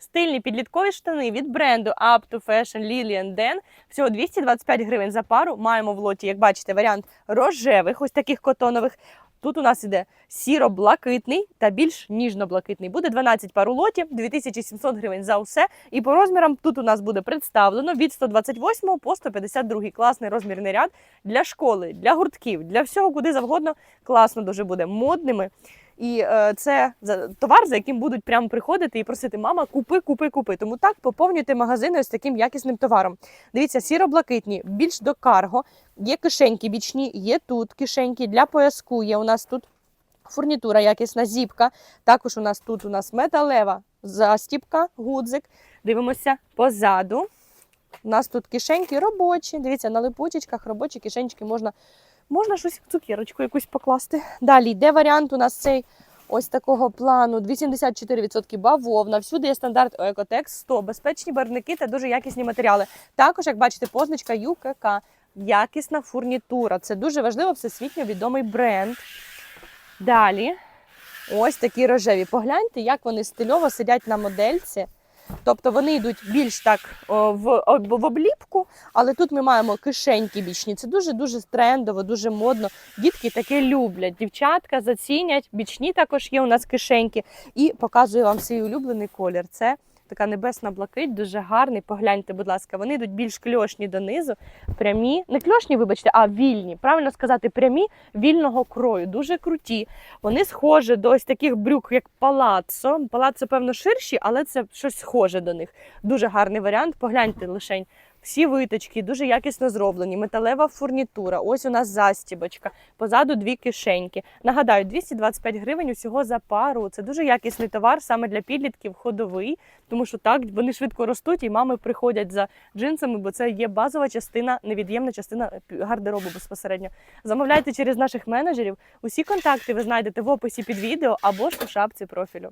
Стильні підліткові штани від бренду Up to Fashion Lily Den. Всього 225 гривень за пару. Маємо в лоті, як бачите, варіант рожевих, ось таких котонових. Тут у нас іде сіро-блакитний та більш ніжно-блакитний. Буде 12 пар у лоті, 2700 гривень за усе. І по розмірам тут у нас буде представлено від 128 по 152 класний розмірний ряд для школи, для гуртків, для всього, куди завгодно. Класно дуже буде модними. І е, це товар, за яким будуть прямо приходити і просити мама, купи, купи, купи. Тому так поповнюйте магазини ось таким якісним товаром. Дивіться, сіро-блакитні, більш до карго. Є кишеньки бічні, є тут кишеньки для пояску. Є у нас тут фурнітура, якісна зіпка. Також у нас тут у нас металева застіпка, гудзик. Дивимося позаду. У нас тут кишеньки робочі. Дивіться, на липучечках робочі кишеньки можна, можна щось цукерочку якусь покласти. Далі йде варіант у нас цей ось такого плану. 84% бавовна. Всюди є стандарт Екотекс 100, безпечні барвники та дуже якісні матеріали. Також, як бачите, позначка ЮКК. Якісна фурнітура. Це дуже важливо, всесвітньо відомий бренд. Далі ось такі рожеві. Погляньте, як вони стильово сидять на модельці. Тобто вони йдуть більш так о, в, в обліпку, але тут ми маємо кишеньки бічні. Це дуже-дуже трендово, дуже модно. Дітки таке люблять. Дівчатка зацінять. Бічні також є у нас кишеньки. І показую вам свій улюблений колір. Це така небесна блакить, дуже гарний. Погляньте, будь ласка, вони йдуть більш кльошні донизу, прямі, не кльошні, вибачте, а вільні. Правильно сказати, прямі вільного крою, дуже круті. Вони схожі до ось таких брюк, як палаццо. Палаццо, певно, ширші, але це щось схоже до них. Дуже гарний варіант. Погляньте лишень. Всі виточки дуже якісно зроблені, металева фурнітура. Ось у нас застібочка. Позаду дві кишеньки. Нагадаю, 225 гривень усього за пару. Це дуже якісний товар саме для підлітків, ходовий, тому що так вони швидко ростуть, і мами приходять за джинсами, бо це є базова частина, невід'ємна частина гардеробу безпосередньо. Замовляйте через наших менеджерів. Усі контакти ви знайдете в описі під відео або ж у шапці профілю.